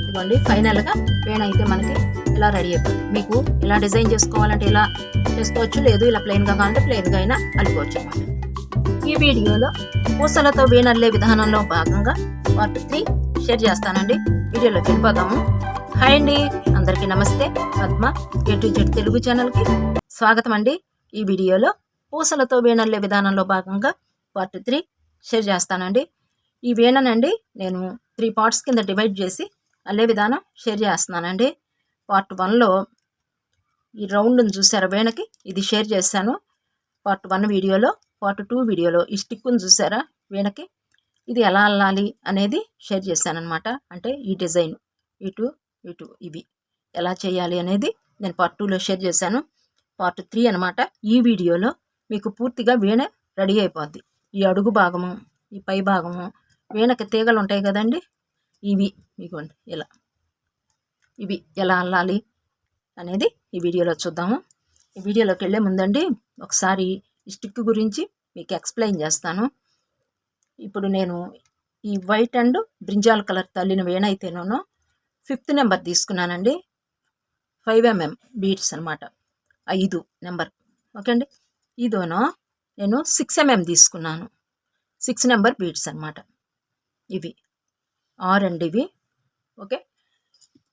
ఇదిగోండి ఫైనల్గా పేణ అయితే మనకి ఇలా రెడీ అయిపోతుంది మీకు ఇలా డిజైన్ చేసుకోవాలంటే ఇలా చేసుకోవచ్చు లేదు ఇలా ప్లెయిన్గా కావాలంటే ప్లెయిన్గా అయినా అల్లుకోవచ్చు అనమాట ఈ వీడియోలో పూసలతో వీణల్లే విధానంలో భాగంగా పార్ట్ త్రీ షేర్ చేస్తానండి. వీడియోలోకి వెళ్ళిపోదాము. హాయ్ అండి అందరికీ నమస్తే. Padma A to Z Telugu ఛానల్కి స్వాగతం అండి. ఈ వీడియోలో పూసలతో వీణల్లే విధానంలో భాగంగా పార్ట్ త్రీ షేర్ చేస్తానండి. ఈ వీణనండి నేను త్రీ పార్ట్స్ కింద డివైడ్ చేసి అల్లే విధానం షేర్ చేస్తున్నానండి. పార్ట్ వన్లో ఈ రౌండ్ని చూసారు వీణకి? ఇది షేర్ చేశాను. పార్ట్ వన్ వీడియోలో పార్ట్ టూ వీడియోలో ఈ స్టిక్ను చూసారా వీణకి? ఇది ఎలా అల్లాలి అనేది షేర్ చేశానమాట అంటే ఈ డిజైన్ ఇటు ఇటు ఇవి ఎలా చేయాలి అనేది నేను పార్ట్ టూలో షేర్ చేశాను. పార్ట్ త్రీ అనమాట ఈ వీడియోలో మీకు పూర్తిగా వీణ రెడీ అయిపోద్ది. ఈ అడుగు భాగము ఈ పై భాగము వీణకి తీగలు ఉంటాయి కదండి? ఇవి ఇగోండి ఇలా. ఇవి ఎలా అల్లాలి అనేది ఈ వీడియోలో చూద్దాము. ఈ వీడియోలోకి వెళ్ళే ముందండి ఒకసారి ఈ స్టిక్ గురించి మీకు ఎక్స్ప్లెయిన్ చేస్తాను. ఇప్పుడు నేను ఈ వైట్ అండ్ బ్రింజాల్ కలర్ తల్లిన వీణ ఫిఫ్త్ నెంబర్ తీసుకున్నానండి. ఫైవ్ ఎంఎం బీట్స్ అనమాట ఐదు నెంబర్. ఓకే అండి ఇదోనో. నేను సిక్స్ ఎంఎం తీసుకున్నాను. సిక్స్ నెంబర్ బీడ్స్ అనమాట ఇవి. ఆర్ అండి ఇవి ఓకే?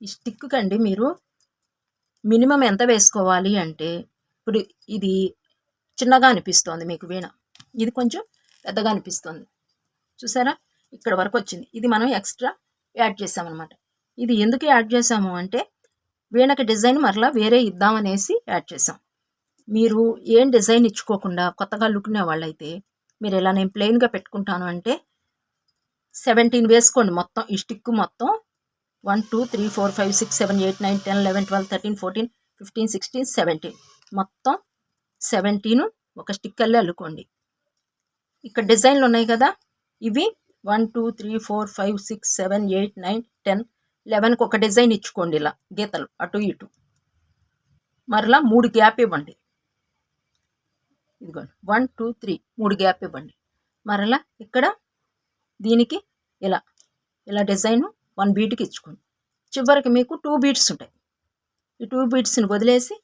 ఈ స్టిక్ కండి మీరు మినిమం ఎంత వేసుకోవాలి అంటే ఇప్పుడు ఇది చిన్నగా అనిపిస్తోంది మీకు వీణ. ఇది కొంచెం పెద్దగా అనిపిస్తుంది. చూసారా? ఇక్కడ వరకు వచ్చింది. ఇది మనం ఎక్స్ట్రా యాడ్ చేసామన్నమాట. ఇది ఎందుకు యాడ్ చేసాము అంటే వీణకి డిజైన్ మరలా వేరే ఇద్దామనేసి యాడ్ చేసాం. మీరు ఏం డిజైన్ ఇచ్చుకోకుండా కొత్తగా అల్లుకునే వాళ్ళైతే మీరు ఇలా నేను ప్లెయిన్గా పెట్టుకుంటాను అంటే సెవెంటీన్ వేసుకోండి మొత్తం ఈ స్టిక్ మొత్తం. One two three four five six seven eight nine ten eleven twelve thirteen fourteen fifteen sixteen seventeen మొత్తం సెవెంటీన్ ఒక స్టిక్ వెళ్ళి అల్లుకోండి. ఇక్కడ డిజైన్లు ఉన్నాయి కదా ఇవి one two three four five six seven eight nine ten లెవెన్కి ఒక డిజైన్ ఇచ్చుకోండి ఇలా గీతలు అటు ఇటు. మరలా మూడు గ్యాప్ ఇవ్వండి. ఇదిగోండి. వన్ టూ త్రీ మూడు గ్యాప్ ఇవ్వండి. మరలా ఇక్కడ దీనికి ఇలా ఇలా డిజైన్ వన్ బీట్కి ఇచ్చుకోండి. చివరికి మీకు టూ బీట్స్ ఉంటాయి. ఈ టూ బీట్స్ని వదిలేసి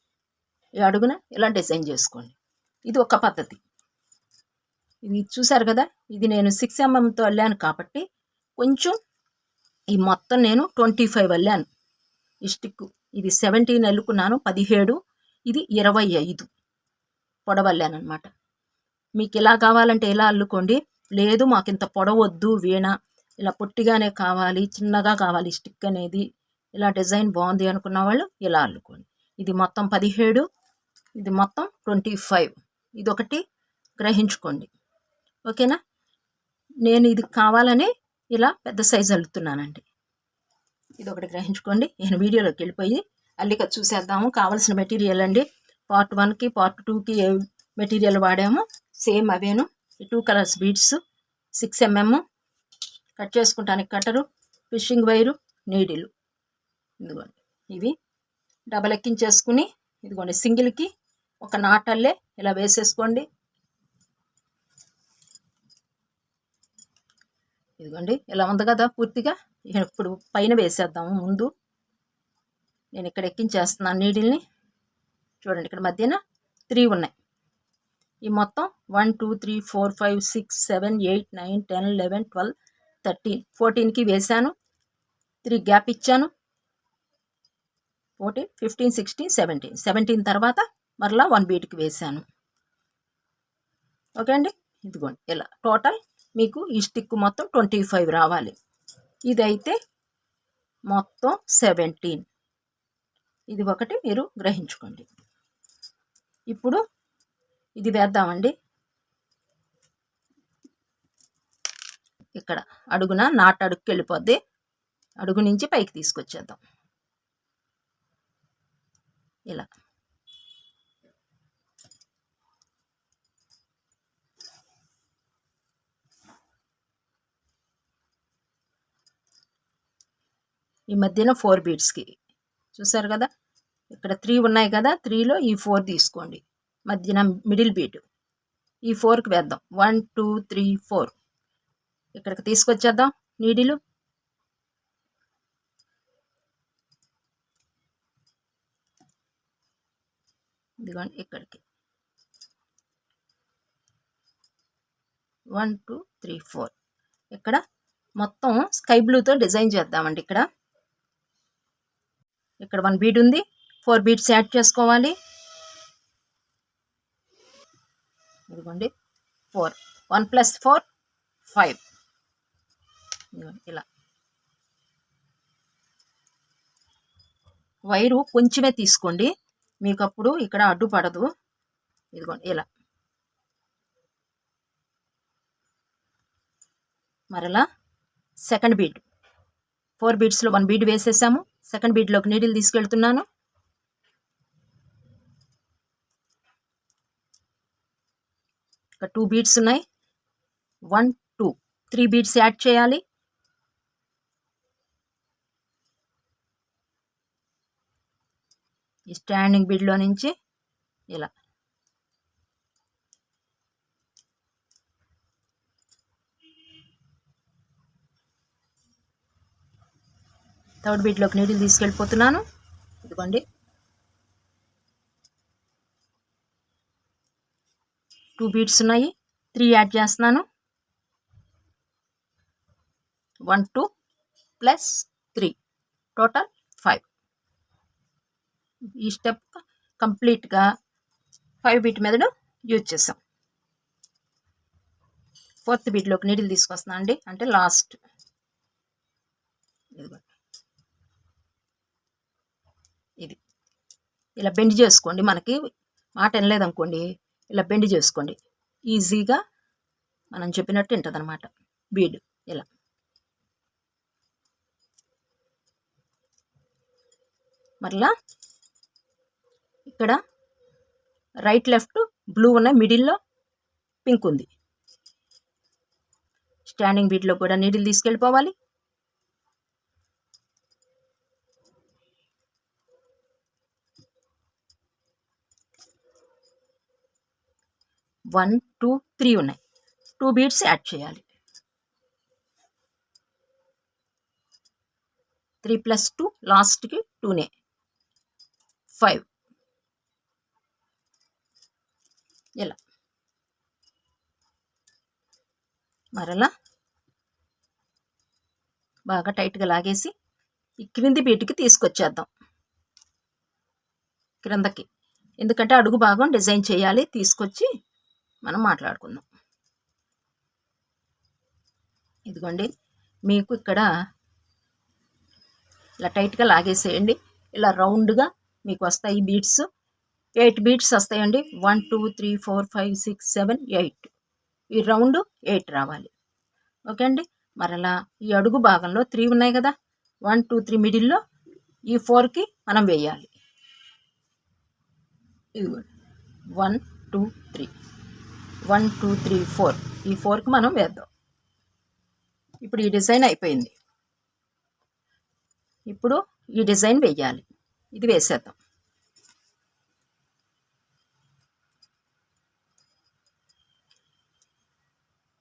ఈ అడుగున ఇలా డిజైన్ చేసుకోండి. ఇది ఒక పద్ధతి. ఇది చూసారు కదా? ఇది నేను సిక్స్ ఎంఎంతో వెళ్ళాను కాబట్టి కొంచెం ఈ మొత్తం నేను ట్వంటీ ఫైవ్ వెళ్ళాను ఈ స్టిక్ ఇది సెవెంటీన్ అల్లుకున్నాను పదిహేడు ఇది ఇరవై ఐదు. పొడవల్లానమాట మీకు ఇలా కావాలంటే ఇలా అల్లుకోండి. లేదు మాకు ఇంత పొడవద్దు వీణ. ఇలా పొట్టిగానే కావాలి చిన్నగా కావాలి స్టిక్ అనేది. ఇలా డిజైన్ బాగుంది అనుకున్న వాళ్ళు ఇలా అల్లుకోండి. ఇది మొత్తం పదిహేడు ఇది మొత్తం ట్వంటీ ఫైవ్. ఇది ఒకటి గ్రహించుకోండి. ఓకేనా? నేను ఇది కావాలని ఇలా పెద్ద సైజు అల్లుతున్నానండి. ఇది ఒకటి గ్రహించుకోండి. నేను వీడియోలోకి వెళ్ళిపోయి అల్లిక చూసేద్దాము. కావాల్సిన మెటీరియల్ అండి. పార్ట్ వన్కి పార్ట్ టూకి ఏ మెటీరియల్ వాడాము? Same అవేను. Two colours beads six MM. Cut చేసుకుంటానికి కట్టరు. Fishing wire needle. ఇదిగోండి. ఇవి డబల్ ఎక్కించేసుకుని ఇదిగోండి సింగిల్కి ఒక నాటల్లే ఇలా వేసేసుకోండి. ఇదిగోండి ఇలా ఉంది కదా పూర్తిగా. ఇప్పుడు పైన వేసేద్దాము ముందు. నేను ఇక్కడ ఎక్కించేస్తున్నాను నీడిల్ని. చూడండి ఇక్కడ మధ్యన త్రీ ఉన్నాయి. ఈ మొత్తం one two three four five six seven eight nine ten eleven twelve thirteen ఫోర్టీన్కి వేశాను. త్రీ గ్యాప్ ఇచ్చాను. Fourteen fifteen sixteen seventeen seventeen తర్వాత మరలా వన్ బీట్కి వేశాను. ఓకే అండి? ఇదిగోండి ఇలా. టోటల్ మీకు ఈ స్టిక్ మొత్తం ట్వంటీ ఫైవ్ రావాలి. ఇదైతే మొత్తం సెవెంటీన్ ఇది ఒకటి మీరు గ్రహించుకోండి. ఇప్పుడు ఇది వేద్దామండి. ఇక్కడ అడుగున నాటు అడుగుకి వెళ్ళిపోద్ది. అడుగు నుంచి పైకి తీసుకొచ్చేద్దాం. ఇలా. ఈ మధ్యన ఫోర్ బీట్స్కి చూసారు కదా? ఇక్కడ త్రీ ఉన్నాయి కదా త్రీలో ఈ ఫోర్ తీసుకోండి. మధ్యన మిడిల్ బీట్ ఈ ఫోర్కి వేద్దాం. వన్ టూ త్రీ ఫోర్ ఇక్కడికి తీసుకొచ్చేద్దాం నీడిలు ఇదిగోండి ఇక్కడికి. వన్ టూ త్రీ ఫోర్ ఇక్కడ మొత్తం స్కై బ్లూతో డిజైన్ చేద్దామండి ఇక్కడ. ఇక్కడ వన్ బీడ్ ఉంది. ఫోర్ బీట్స్ యాడ్ చేసుకోవాలి. ఇదిగోండి. Four. One plus four five. ఇలా. వైరు కొంచెమే తీసుకోండి. మీకు అప్పుడు ఇక్కడ అడ్డుపడదు ఇదిగోండి ఇలా. మరలా సెకండ్ బీడ్ ఫోర్ బీడ్స్లో వన్ బీడ్ వేసేసాము. సెకండ్ బీడ్లోకి నీడిల్ తీసుకెళ్తున్నాను. ఇక్కడ టూ బీడ్స్ ఉన్నాయి. One two three beads add చేయాలి. ఈ స్టాండింగ్ బీడ్లో నుంచి ఇలా. థర్డ్ బీట్లోకి నీటిని తీసుకెళ్ళిపోతున్నాను. ఇదిగోండి. టూ బీట్స్ ఉన్నాయి. త్రీ యాడ్ చేస్తున్నాను. One two plus three. Total five. ఈ స్టెప్ కంప్లీట్గా ఫైవ్ బీట్ మెథడ్ యూజ్ చేసాం ఫోర్త్ బీట్లోకి నీడిల్ తీసుకొస్తున్నా అండి. అంటే లాస్ట్. ఇది. ఇలా బెండ్ చేసుకోండి. మనకి మాట వినలేదనుకోండి. ఇలా బెండ్ చేసుకోండి. ఈజీగా మనం చెప్పినట్టు ఉంటుందన్నమాట బీడ్ ఇలా. మరలా ఇక్కడ రైట్ లెఫ్ట్ బ్లూ ఉన్నాయి మిడిల్లో పింక్ ఉంది. స్టాండింగ్ బీట్లో కూడా నీడిల్ తీసుకెళ్ళిపోవాలి. వన్ టూ త్రీ ఉన్నాయి. టూ బీట్స్ యాడ్ చేయాలి. త్రీ ప్లస్ టూ లాస్ట్కి టూనే. ఫైవ్. ఇలా మరలా? బాగా టైట్గా లాగేసి ఈ క్రింది బీట్కి తీసుకొచ్చేద్దాం. క్రిందకి. ఎందుకంటే అడుగు భాగం డిజైన్ చేయాలి తీసుకొచ్చి మనం మాట్లాడుకుందాం. ఇదిగోండి మీకు ఇక్కడ ఇలా టైట్గా లాగేసేయండి. ఇలా రౌండ్గా మీకు వస్తాయి బీట్స్. ఎయిట్ బీట్స్ వస్తాయండి. One two three four five six seven eight. ఈ రౌండ్ ఎయిట్ రావాలి. ఓకే అండి? మరలా ఈ అడుగు భాగంలో త్రీ ఉన్నాయి కదా? వన్ టూ త్రీ మిడిల్లో ఈ ఫోర్కి మనం వేయాలి. ఇదిగోండి. One two three. One two three four. ఈ ఫోర్కి మనం వేద్దాం. ఇప్పుడు ఈ డిజైన్ అయిపోయింది. ఇప్పుడు ఈ డిజైన్ వేయాలి. ఇది వేసేద్దాం.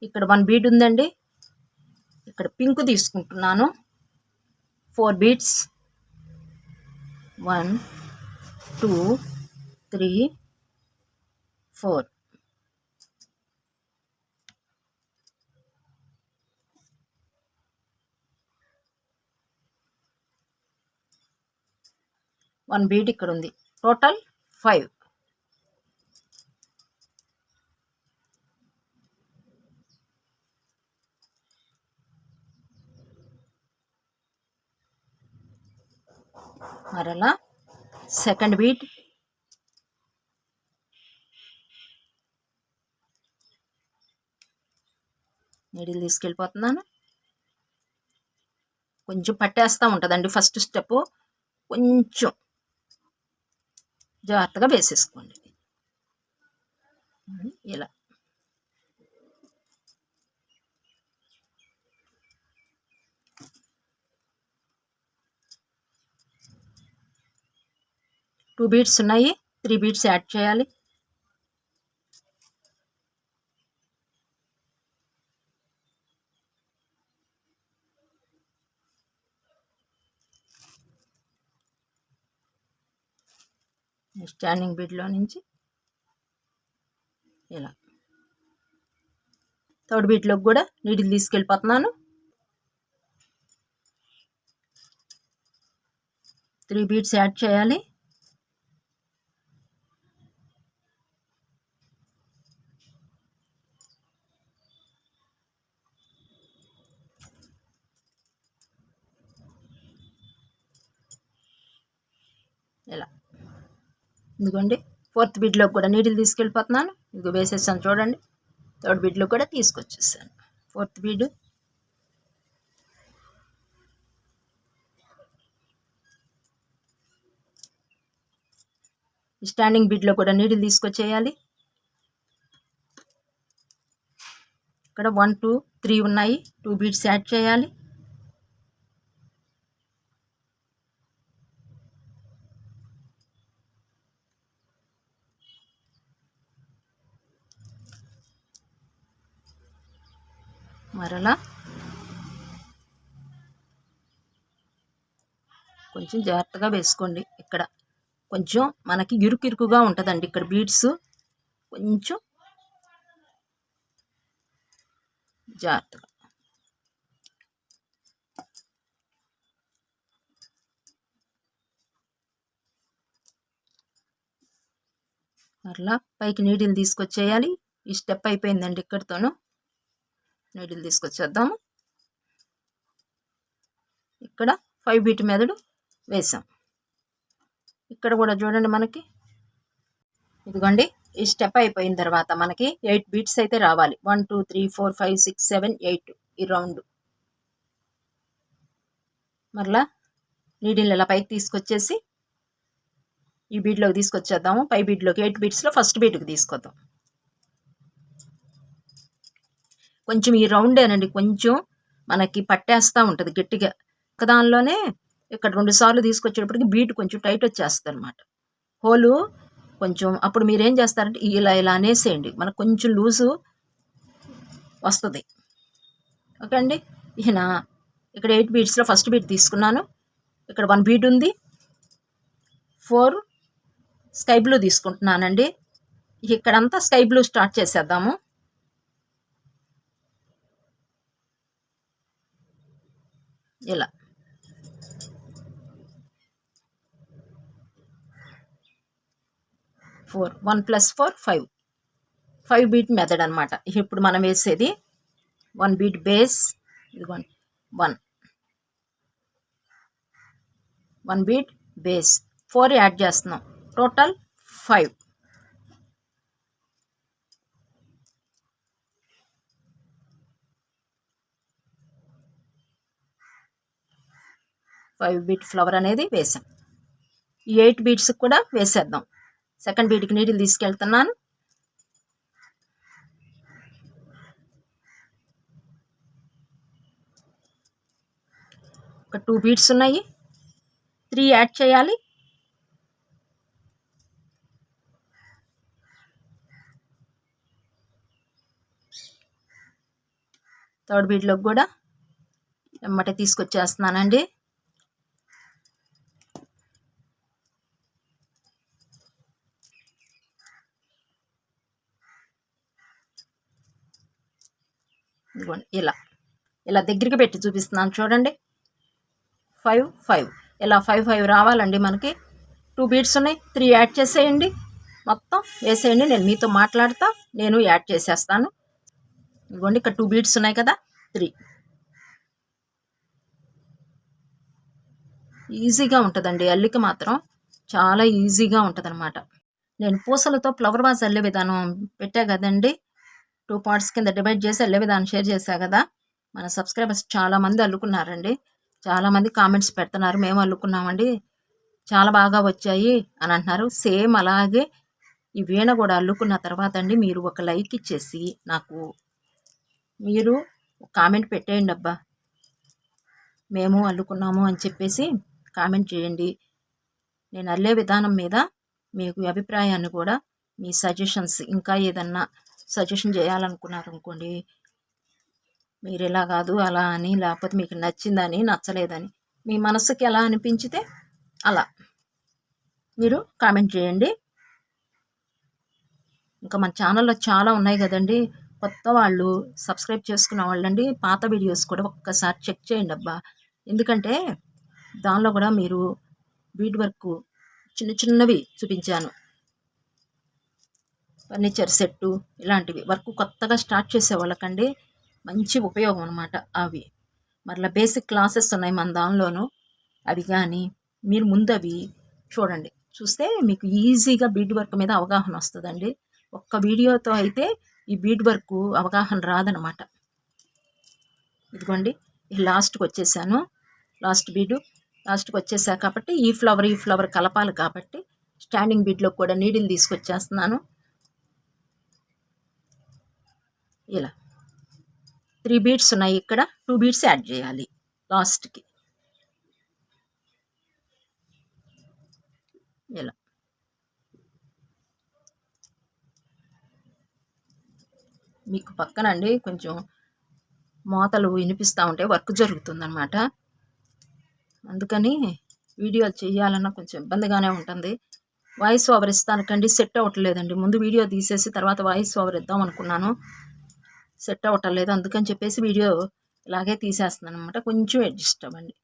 ఇక్కడ వన్ బీడ్ ఉందండి. ఇక్కడ పింక్ తీసుకుంటున్నాను. Four beads. One two three four. One bead ఇక్కడ ఉంది. టోటల్ ఫైవ్ మరలా సెకండ్ బీట్ నీడిల్ తీసుకెళ్ళిపోతున్నాను. కొంచెం పట్టేస్తూ ఉంటుందండి ఫస్ట్ స్టెప్ కొంచెం జాగ్రత్తగా వేసేసుకోండి. ఇలా. టూ బీట్స్ ఉన్నాయి త్రీ బీట్స్ యాడ్ చేయాలి. స్టాండింగ్ బీట్లో నుంచి ఇలా థర్డ్ బీట్లోకి కూడా నీటిని తీసుకెళ్ళిపోతున్నాను. త్రీ బీట్స్ యాడ్ చేయాలి ఇలా ఇదిగోండి ఫోర్త్ బిడ్లోకి కూడా నీటిని తీసుకెళ్ళిపోతున్నాను. ఇదిగో వేసేసాను చూడండి థర్డ్ బిడ్లో కూడా తీసుకొచ్చేసాను. Fourth bead. స్టాండింగ్ బిడ్లో కూడా నీడిల్ తీసుకొచ్చేయాలి. ఇక్కడ వన్ టూ త్రీ ఉన్నాయి. టూ బీడ్స్ యాడ్ చేయాలి. మరలా కొంచెం జాగ్రత్తగా వేసుకోండి ఇక్కడ. కొంచెం మనకి ఇరుకు ఇరుకుగా ఉంటుందండి ఇక్కడ బీడ్స్ కొంచెం జాగ్రత్తగా. మరలా పైకి నీటిని తీసుకొచ్చేయాలి. ఈ స్టెప్ అయిపోయిందండి ఇక్కడితోనూ. నీడిల్ తీసుకొచ్చేద్దాము. ఇక్కడ ఫైవ్ బీట్ మెదడు వేసాం. ఇక్కడ కూడా చూడండి మనకి. ఇదిగోండి ఈ స్టెప్ అయిపోయిన తర్వాత మనకి ఎయిట్ బీట్స్ అయితే రావాలి. One two three four five six seven eight ఈ రౌండ్. మరలా నీడిల్ ఇలా పైకి తీసుకొచ్చేసి ఈ బీట్లోకి తీసుకొచ్చేద్దాము. పై బీట్లోకి ఎయిట్ బీట్స్లో ఫస్ట్ బీట్కి తీసుకొద్దాం. కొంచెం ఈ రౌండేనండి కొంచెం మనకి పట్టేస్తూ ఉంటుంది గట్టిగా. ఒకదానిలోనే ఇక్కడ రెండు సార్లు తీసుకొచ్చేటప్పటికి బీట్ కొంచెం టైట్ వచ్చేస్తుంది అనమాట హోలు కొంచెం అప్పుడు మీరు ఏం చేస్తారంటే ఇలా ఇలా అనేసేయండి. మనకు కొంచెం లూజు వస్తుంది. ఓకే అండి? ఈయన ఇక్కడ ఎయిట్ బీట్స్లో ఫస్ట్ బీట్ తీసుకున్నాను. ఇక్కడ వన్ బీట్ ఉంది. ఫోర్ స్కై బ్లూ తీసుకుంటున్నానండి. ఇక్కడంతా స్కై బ్లూ స్టార్ట్ చేసేద్దాము. ఇలా. Four. One plus four five. Five bead method అనమాట ఇప్పుడు మనం వేసేది వన్ బీట్ బేస్ ఇదిగోండి one. One bead base. Four add చేస్తున్నాం. Total five. Five bead flower అనేది వేసాం. ఈ ఎయిట్ బీట్స్కి కూడా వేసేద్దాం. సెకండ్ బీట్కి నీటిని తీసుకెళ్తున్నాను. ఒక టూ బీట్స్ ఉన్నాయి. త్రీ యాడ్ చేయాలి. థర్డ్ బీట్లోకి కూడా వెంబట తీసుకొచ్చేస్తున్నానండి. ఇదిగోండి ఇలా. ఇలా దగ్గరికి పెట్టి చూపిస్తున్నాను చూడండి. Five five. ఇలా ఫైవ్ ఫైవ్ రావాలండి మనకి. టూ బీట్స్ ఉన్నాయి త్రీ యాడ్ చేసేయండి. మొత్తం వేసేయండి నేను మీతో మాట్లాడతా నేను యాడ్ చేసేస్తాను. ఇదిగోండి ఇక్కడ టూ బీట్స్ ఉన్నాయి కదా త్రీ. ఈజీగా ఉంటుందండి అల్లిక మాత్రం చాలా ఈజీగా ఉంటుంది నేను పూసలతో ఫ్లవర్ వాజ్ అల్లే విధానం పెట్టా కదండి. టూ పార్ట్స్ కింద డివైడ్ చేసి వెళ్ళే విధానం షేర్ చేశా కదా. మన సబ్స్క్రైబర్స్ చాలామంది అల్లుకున్నారండి. చాలామంది కామెంట్స్ పెడుతున్నారు. మేము అల్లుకున్నామండి. చాలా బాగా వచ్చాయి అని అంటున్నారు. సేమ్ అలాగే ఈ వీణ కూడా అల్లుకున్న తర్వాత అండి మీరు ఒక లైక్ ఇచ్చేసి నాకు మీరు కామెంట్ పెట్టేయండి అబ్బా. మేము అల్లుకున్నాము అని చెప్పేసి కామెంట్ చేయండి. నేను అల్లే విధానం మీద మీకు అభిప్రాయాన్ని కూడా మీ సజెషన్స్ ఇంకా ఏదన్నా సజెషన్ చేయాలనుకున్నారు అనుకోండి మీరు ఇలా కాదు అలా అని లేకపోతే మీకు నచ్చిందని నచ్చలేదని మీ మనసుకి ఎలా అనిపించితే అలా. మీరు కామెంట్ చేయండి. ఇంకా మన ఛానల్లో చాలా ఉన్నాయి కదండి. కొత్త వాళ్ళు సబ్స్క్రైబ్ చేసుకున్న వాళ్ళండి. పాత వీడియోస్ కూడా ఒక్కసారి చెక్ చేయండి అబ్బా. ఎందుకంటే దానిలో కూడా మీరు బీడ్ వర్క్ చిన్న చిన్నవి చూపించాను. ఫర్నిచర్ సెట్టు ఇలాంటివి. వర్క్ కొత్తగా స్టార్ట్ చేసే వాళ్ళకండి మంచి ఉపయోగం అనమాట అవి. మరలా బేసిక్ క్లాసెస్ ఉన్నాయి మన దానిలోనూ. అవి కానీ మీరు ముందు అవి చూడండి. చూస్తే మీకు ఈజీగా బీడ్ వర్క్ మీద అవగాహన వస్తుందండి. ఒక్క వీడియోతో అయితే ఈ బీడ్ వర్క్ అవగాహన రాదనమాట ఇదిగోండి లాస్ట్కి వచ్చేసాను. లాస్ట్ బీడు. లాస్ట్కి వచ్చేసా కాబట్టి ఈ ఫ్లవర్ ఈ ఫ్లవర్ కలపాలి కాబట్టి స్టాండింగ్ బీడ్లో కూడా నీడిల్ తీసుకొచ్చేస్తున్నాను. ఇలా. త్రీ బీట్స్ ఉన్నాయి ఇక్కడ. టూ బీట్స్ యాడ్ చేయాలి. లాస్ట్కి ఇలా. మీకు పక్కనండి కొంచెం మోతలు వినిపిస్తూ ఉంటే వర్క్ జరుగుతుందన్నమాట. అందుకని వీడియోలు చేయాలన్నా కొంచెం ఇబ్బందిగానే ఉంటుంది. వాయిస్ ఓవర్ ఇస్తానికండి సెట్ అవ్వట్లేదండి ముందు వీడియో తీసేసి తర్వాత వాయిస్ ఓవర్ ఇద్దాం అనుకున్నాను. సెట్ అవ్వటం అందుకని చెప్పేసి వీడియో ఇలాగే తీసేస్తున్నాను అనమాట కొంచెం అడ్జస్ట్ అవ్వండి.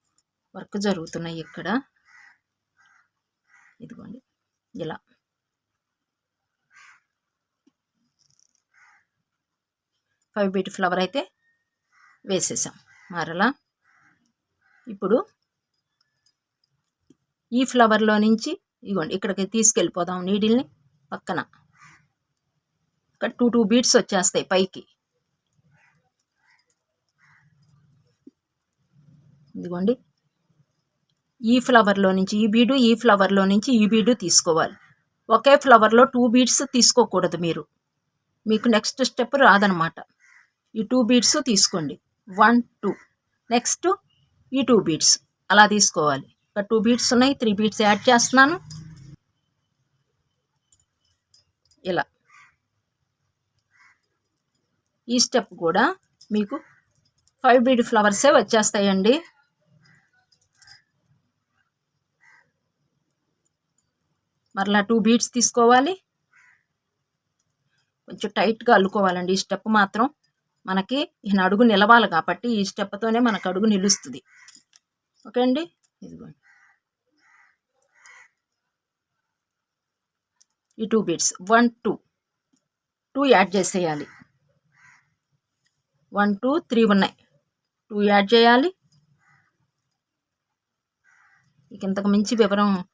వర్క్ జరుగుతున్నాయి ఇక్కడ. ఇదిగోండి. ఇలా. ఫైవ్ బీట్ ఫ్లవర్ అయితే వేసేసాం. మరలా. ఇప్పుడు ఈ ఫ్లవర్లో నుంచి ఇగోండి ఇక్కడికి తీసుకెళ్ళిపోదాం నీడిల్ని పక్కన. ఇక్కడ టూ టూ బీట్స్ వచ్చేస్తాయి పైకి. ఇదిగోండి. ఈ ఫ్లవర్లో నుంచి ఈ బీడు ఈ ఫ్లవర్లో నుంచి ఈ బీడు తీసుకోవాలి. ఒకే ఫ్లవర్లో టూ బీడ్స్ తీసుకోకూడదు మీరు. మీకు నెక్స్ట్ స్టెప్ రాదనమాట. ఈ టూ బీడ్స్ తీసుకోండి. వన్ టూ నెక్స్ట్ ఈ టూ బీడ్స్ అలా తీసుకోవాలి. ఒక టూ బీడ్స్ ఉన్నాయి త్రీ బీడ్స్ యాడ్ చేస్తున్నాను. ఇలా. ఈ స్టెప్ కూడా మీకు ఫైవ్ బీడ్ ఫ్లవర్సే వచ్చేస్తాయండి. మరలా టూ బీడ్స్ తీసుకోవాలి. కొంచెం టైట్గా అల్లుకోవాలండి. ఈ స్టెప్ మాత్రం మనకి ఈయన అడుగు నిలవాలి కాబట్టి ఈ స్టెప్తోనే మనకు అడుగు నిలుస్తుంది. ఓకే అండి? ఇదిగోండి. ఈ two beads one two two add చేసేయాలి. వన్ టూ త్రీ ఉన్నాయి. టూ యాడ్ చేయాలి. ఇక ఇంతకు మించి వివరం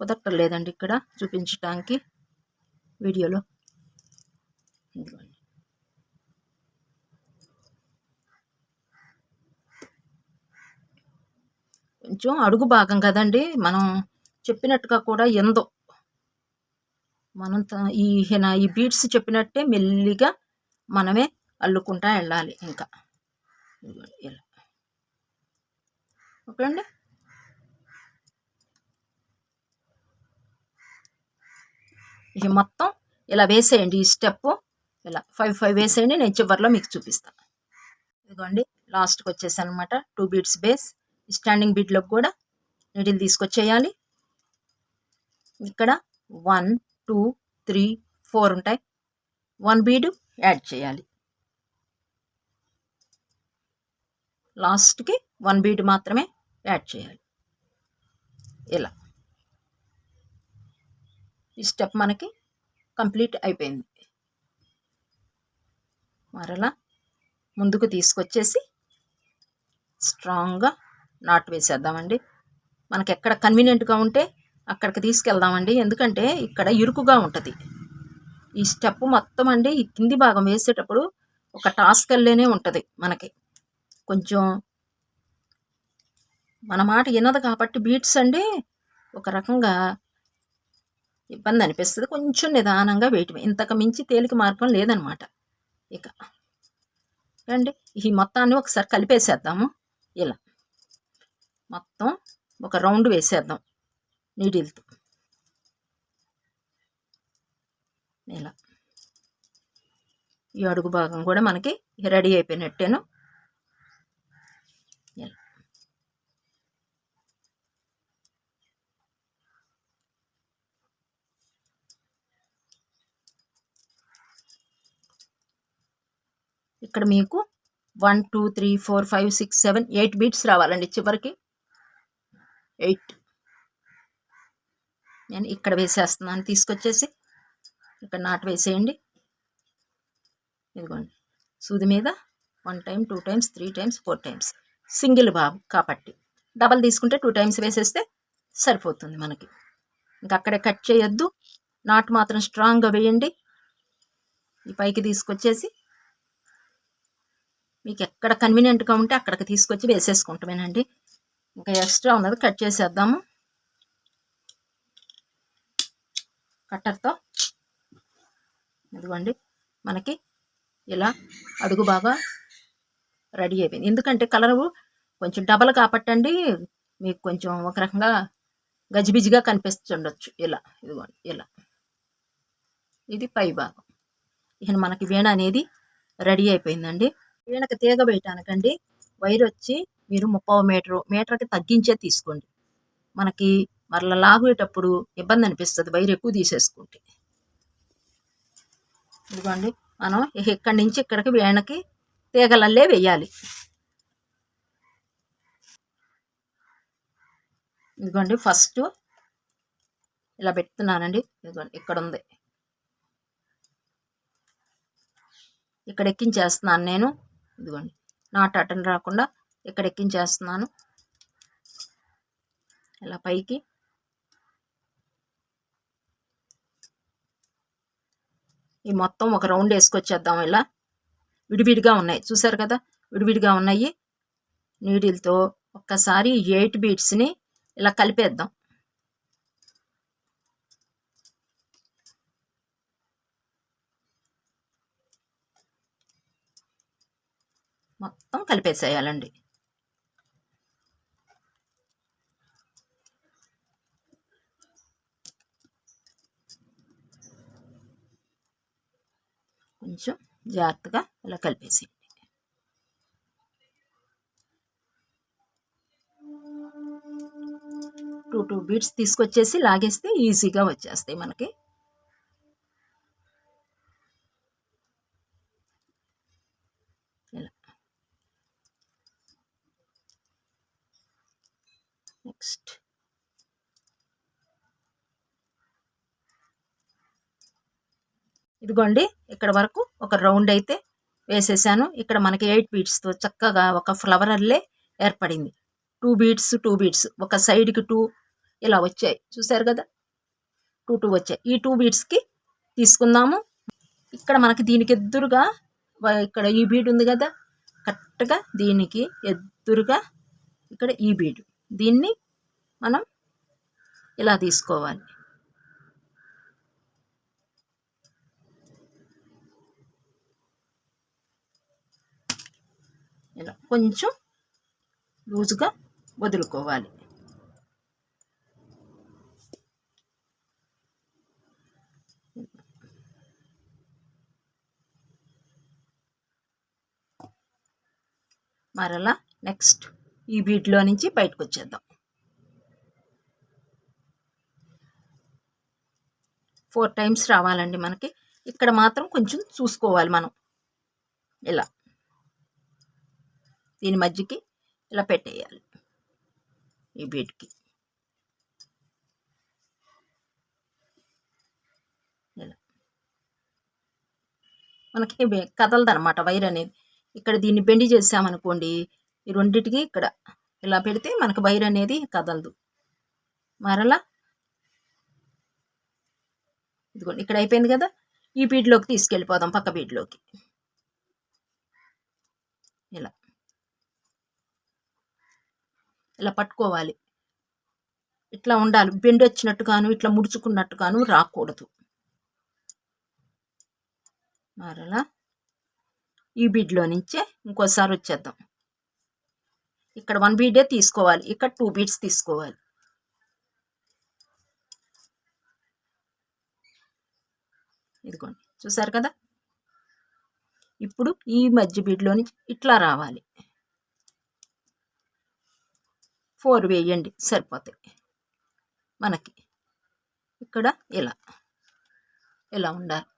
కుదరటం ఇక్కడ చూపించడానికి వీడియోలో. కొంచెం అడుగు భాగం కదండి మనం చెప్పినట్టుగా కూడా ఎందో. మనం ఈ ఈ బీట్స్ చెప్పినట్టే మెల్లిగా మనమే అల్లుకుంటా వెళ్ళాలి ఇంకా. ఇలా. ఓకే అండి ఇక మొత్తం ఇలా వేసేయండి ఈ స్టెప్. ఇలా ఫైవ్ ఫైవ్ వేసేయండి నేను చివరిలో మీకు చూపిస్తాను ఇదిగోండి లాస్ట్కి వచ్చేసాను అనమాట టూ బీట్స్ బేస్. స్టాండింగ్ బీట్లో కూడా నీటిని తీసుకొచ్చేయాలి. ఇక్కడ వన్ టూ త్రీ ఫోర్ ఉంటాయి. వన్ బీడు యాడ్ చేయాలి. లాస్ట్కి వన్ బీడ్ మాత్రమే యాడ్ చేయాలి. ఇలా. ఈ స్టెప్ మనకి కంప్లీట్ అయిపోయింది. మరలా ముందుకు తీసుకొచ్చేసి స్ట్రాంగ్గా నాట్ వేసేద్దామండి. మనకి ఎక్కడ కన్వీనియంట్గా ఉంటే అక్కడికి తీసుకెళ్దామండి. ఎందుకంటే ఇక్కడ ఇరుకుగా ఉంటుంది. ఈ స్టెప్ మొత్తం అండి ఈ కింది భాగం వేసేటప్పుడు ఒక టాస్క్ వెళ్ళేనే ఉంటుంది మనకి. కొంచెం మన మాట వినదు కాబట్టి బీట్స్ అండి ఒక రకంగా ఇబ్బంది అనిపిస్తుంది. కొంచెం నిదానంగా వేయటం ఇంతకు మించి తేలిక మార్గం లేదనమాట. ఇక రండి. ఈ మొత్తాన్ని ఒకసారి కలిపేసేద్దాము. ఇలా మొత్తం ఒక రౌండ్ వేసేద్దాం నీడిల్తో. ఇలా ఈ అడుగు భాగం కూడా మనకి రెడీ అయిపోయినట్టేను ఇలా ఇక్కడ మీకు one two three four five six seven eight beads రావాలండి చివరికి. ఎయిట్. నేను ఇక్కడ వేసేస్తున్నాను. తీసుకొచ్చేసి ఇక్కడ నాటు వేసేయండి. ఇదిగోండి. సూది మీద one time two times three times four times. Single బాబు కాబట్టి. డబల్ తీసుకుంటే టూ టైమ్స్ వేసేస్తే సరిపోతుంది మనకి. ఇంకా అక్కడే కట్ చేయొద్దు. నాటు మాత్రం స్ట్రాంగ్గా వేయండి. ఈ పైకి తీసుకొచ్చేసి మీకు ఎక్కడ కన్వీనియంట్గా ఉంటే అక్కడికి తీసుకొచ్చి వేసేసుకుంటామేనండి. ఇంకా ఎక్స్ట్రా ఉన్నది కట్ చేసేద్దాము. కట్టర్తో. ఇదిగోండి మనకి ఇలా అడుగు బాగా రెడీ అయిపోయింది. ఎందుకంటే కలరు కొంచెం డబల్ కాబట్టండి మీకు కొంచెం ఒక రకంగా గజిబిజిగా కనిపిస్తుండొచ్చు. ఇలా ఇదిగోండి ఇలా. ఇది పై భాగం. ఇక మనకి వీణ అనేది రెడీ అయిపోయిందండి. వీణకి తీగ వేయటానికండి వైర్ వచ్చి మీరు ముప్పై మీటరు మీటర్కి తగ్గించే తీసుకోండి. మనకి మరలా లాగేటప్పుడు ఇబ్బంది అనిపిస్తుంది వైర్ ఎక్కువ తీసేసుకుంటే. ఇదిగోండి మనం ఇక్కడి నుంచి ఇక్కడికి వీణకి తీగలల్లే వేయాలి ఇదిగోండి ఫస్ట్ ఇలా పెడుతున్నానండి ఇదిగోండి ఇక్కడ ఉంది ఇక్కడ ఎక్కించేస్తున్నాను నేను. ఇదిగోండి. నాట్ అటెండ్ రాకుండా ఇక్కడ ఎక్కించేస్తున్నాను. ఇలా పైకి. ఈ మొత్తం ఒక రౌండ్ వేసుకొచ్చేద్దాం ఇలా. విడివిడిగా ఉన్నాయి. చూసారు కదా? విడివిడిగా ఉన్నాయి. నీడిల్తో ఒక్కసారి ఎయిట్ బీట్స్ని ఇలా కలిపేద్దాం. మొత్తం కలిపేసేయాలండి. కొంచెం జాగ్రత్తగా ఇలా కలిపేసేయండి. టూ టూ బీట్స్ తీసుకొచ్చేసి లాగేస్తే ఈజీగా వచ్చేస్తాయి మనకి ఇలా నెక్స్ట్ ఇదిగోండి ఇక్కడ వరకు ఒక రౌండ్ అయితే వేసేసాను. ఇక్కడ మనకి ఎయిట్ బీట్స్తో చక్కగా ఒక ఫ్లవర్ అల్లే ఏర్పడింది. Two beads two beads. ఒక సైడ్కి టూ ఇలా వచ్చాయి. చూసారు కదా? టూ టూ వచ్చాయి. ఈ టూ బీట్స్కి తీసుకుందాము. ఇక్కడ మనకి దీనికి ఎదురుగా ఇక్కడ ఈ బీడ్ ఉంది కదా? కరెక్ట్గా దీనికి ఎదురుగా ఇక్కడ ఈ బీడ్. దీన్ని మనం ఇలా తీసుకోవాలి. ఇలా కొంచెం లూజుగా వదులుకోవాలి. మరలా నెక్స్ట్ ఈ బీట్లో నుంచి బయటకు వచ్చేద్దాం. ఫోర్ టైమ్స్ రావాలండి మనకి. ఇక్కడ మాత్రం కొంచెం చూసుకోవాలి మనం. ఇలా. దీని మధ్యకి ఇలా పెట్టేయాలి. ఈ బీట్కి. ఇలా. మనకి కదలదనమాట వైర్ అనేది. ఇక్కడ దీన్ని బెండి చేసామనుకోండి ఈ రెండింటికి ఇక్కడ ఇలా పెడితే మనకు వైర్ అనేది కదలదు. మరలా ఇదిగోండి ఇక్కడ అయిపోయింది కదా. ఈ బీడ్లోకి తీసుకెళ్ళిపోదాం పక్క బీడ్లోకి ఇలా. ఇలా పట్టుకోవాలి. ఇట్లా ఉండాలి. బెండ్ వచ్చినట్టుగాను ఇట్లా ముడుచుకున్నట్టుగాను రాకూడదు. మరలా ఈ బీడ్లో నుంచే ఇంకోసారి వచ్చేద్దాం. ఇక్కడ వన్ బీడే తీసుకోవాలి. ఇక్కడ టూ బీడ్స్ తీసుకోవాలి. ఇదిగోండి చూసారు కదా? ఇప్పుడు ఈ మధ్య బీడ్లో నుంచి ఇట్లా రావాలి. ఫోర్ వేయండి సరిపోతాయి. మనకి ఇక్కడ ఇలా ఇలా ఉండాలి.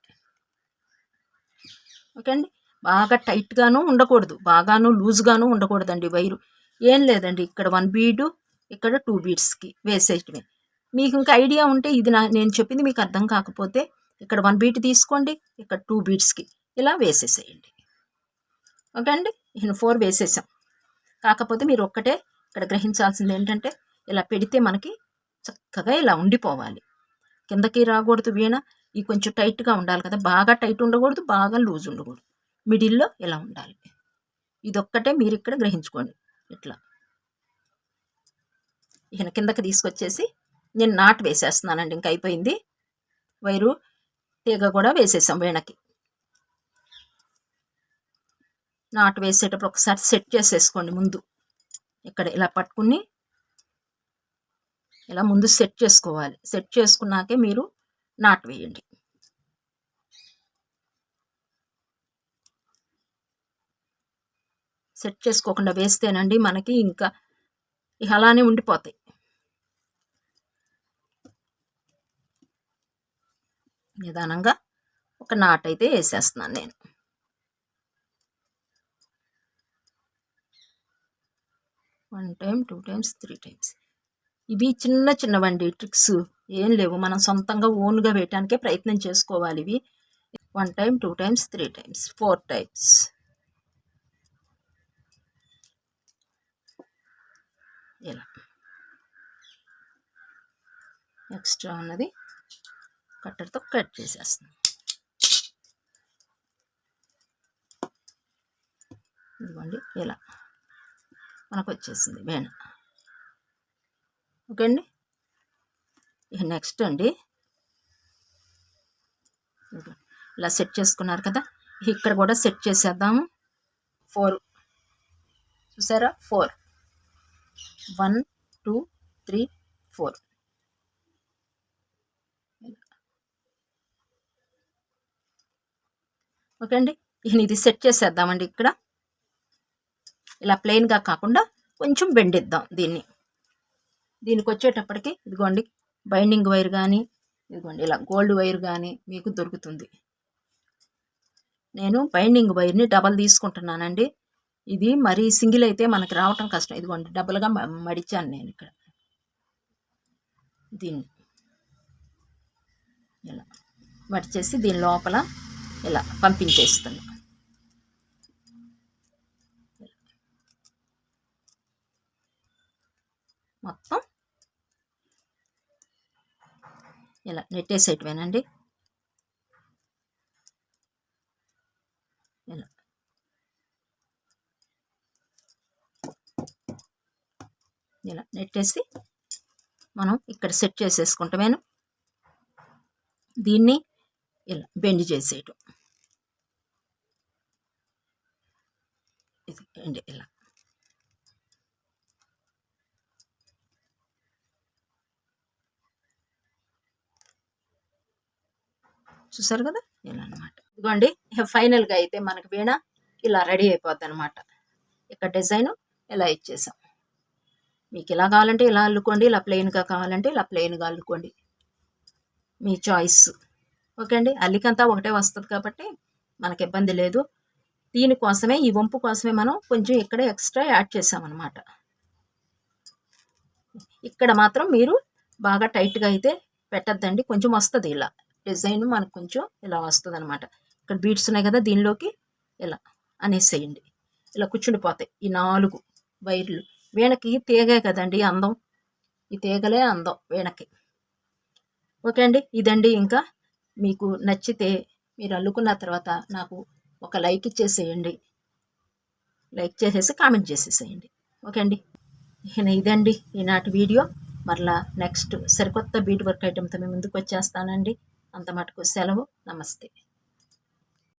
ఓకే అండి? బాగా టైట్గాను ఉండకూడదు. బాగాను లూజ్గాను ఉండకూడదండి వైరు. ఏం లేదండి ఇక్కడ వన్ బీడు ఇక్కడ టూ బీడ్స్కి వేసేయటమే. మీకు ఇంకా ఐడియా ఉంటే ఇది నా నేను చెప్పింది మీకు అర్థం కాకపోతే ఇక్కడ వన్ బీట్ తీసుకోండి ఇక్కడ టూ బీట్స్కి ఇలా వేసేసేయండి. ఓకే అండి? నేను ఫోర్ వేసేసాం. కాకపోతే మీరు ఒక్కటే ఇక్కడ గ్రహించాల్సింది ఏంటంటే ఇలా పెడితే మనకి చక్కగా ఇలా ఉండిపోవాలి. కిందకి రాకూడదు వీణ ఈ కొంచెం టైట్గా ఉండాలి కదా. బాగా టైట్ ఉండకూడదు బాగా లూజ్ ఉండకూడదు. మిడిల్లో ఇలా ఉండాలి. ఇదొక్కటే మీరు ఇక్కడ గ్రహించుకోండి. ఇట్లా. ఈయన కిందకి తీసుకొచ్చేసి నేను నాట్ వేసేస్తున్నానండి ఇంక అయిపోయింది. వైరు తీగ కూడా వేసేసాం వీణకి. నాటు వేసేటప్పుడు ఒకసారి సెట్ చేసేసుకోండి ముందు. ఇక్కడ ఇలా పట్టుకుని ఇలా ముందు సెట్ చేసుకోవాలి. సెట్ చేసుకున్నాకే మీరు నాటు వేయండి. సెట్ చేసుకోకుండా వేస్తేనండి మనకి ఇంకా అలానే ఉండిపోతాయి. నిదానంగా ఒక నాట్ అయితే వేసేస్తున్నాను నేను. One time two times three times. ఇవి చిన్న చిన్నవండి ట్రిక్స్. ఏం లేవు. మనం సొంతంగా ఓన్గా వేయటానికే ప్రయత్నం చేసుకోవాలి ఇవి. One time two times three times four times. ఇలా. ఎక్స్ట్రా ఉన్నది. కట్టర్తో కట్ చేసేస్తున్నాం. ఇదిగోండి ఇలా మనకు వచ్చేసింది వేణ. ఓకే అండి ఇక నెక్స్ట్ అండి. ఇలా సెట్ చేసుకున్నారు కదా ఇక్కడ కూడా సెట్ చేసేద్దాము. ఫోర్. చూసారా? Four. One two three four. Okay అండి ఇది సెట్ చేసేద్దామండి ఇక్కడ. ఇలా ప్లెయిన్గా కాకుండా కొంచెం బెండిద్దాం దీన్ని. దీనికి వచ్చేటప్పటికి ఇదిగోండి బైండింగ్ వైర్ కానీ ఇదిగోండి ఇలా గోల్డ్ వైర్ కానీ మీకు దొరుకుతుంది. నేను బైండింగ్ వైర్ని డబల్ తీసుకుంటున్నానండి. ఇది మరీ సింగిల్ అయితే మనకి రావటం కష్టం. ఇదిగోండి డబల్గా మడిచాను నేను ఇక్కడ. దీన్ని. ఇలా మడిచేసి దీని లోపల ఇలా పంపించేస్తాను. మొత్తం ఇలా నెట్టేసేటివేనండి. ఇలా ఇలా నెట్టేసి మనం ఇక్కడ సెట్ చేసేసుకుంటామేను. దీన్ని ఇలా బెండ్ చేసేయటం. ఇది ఇలా. చూసారు కదా? ఇలా అనమాట ఇదిగోండి ఫైనల్గా అయితే మనకి వీణ ఇలా రెడీ అయిపోద్ది అనమాట ఇక్కడ డిజైన్ ఇలా ఇచ్చేసాం? మీకు ఇలా కావాలంటే ఇలా అల్లుకోండి ఇలా ప్లెయిన్గా కావాలంటే ఇలా ప్లెయిన్గా అల్లుకోండి. మీ చాయిస్. ఓకే అండి. అల్లికంతా ఒకటే వస్తుంది కాబట్టి మనకి ఇబ్బంది లేదు దీనికోసమే ఈ వంపు కోసమే మనం కొంచెం ఇక్కడ ఎక్స్ట్రా యాడ్ చేసామన్నమాట. ఇక్కడ మాత్రం మీరు బాగా టైట్గా అయితే పెట్టద్దండి. కొంచెం వస్తుంది ఇలా. డిజైన్ మనకు కొంచెం ఇలా వస్తుంది అనమాట ఇక్కడ బీట్స్ ఉన్నాయి కదా దీనిలోకి ఇలా అనేసేయండి. ఇలా కూర్చుండిపోతాయి. ఈ నాలుగు వైర్లు. వీణకి తీగే కదండి అందం. ఈ తీగలే అందం వీణకి. ఓకే అండి. ఇదండి ఇంకా మీకు నచ్చితే మీరు అల్లుకున్న తర్వాత నాకు ఒక లైక్ ఇచ్చేసేయండి. లైక్ చేసేసి కామెంట్ చేసేసేయండి. ఓకే అండి? ఇదండి. ఈనాటి వీడియో. మరలా నెక్స్ట్ సరికొత్త బీట్ వర్క్ ఐటెంతో మేము ముందుకు వచ్చేస్తానండి. అంత మటుకు సెలవు. నమస్తే.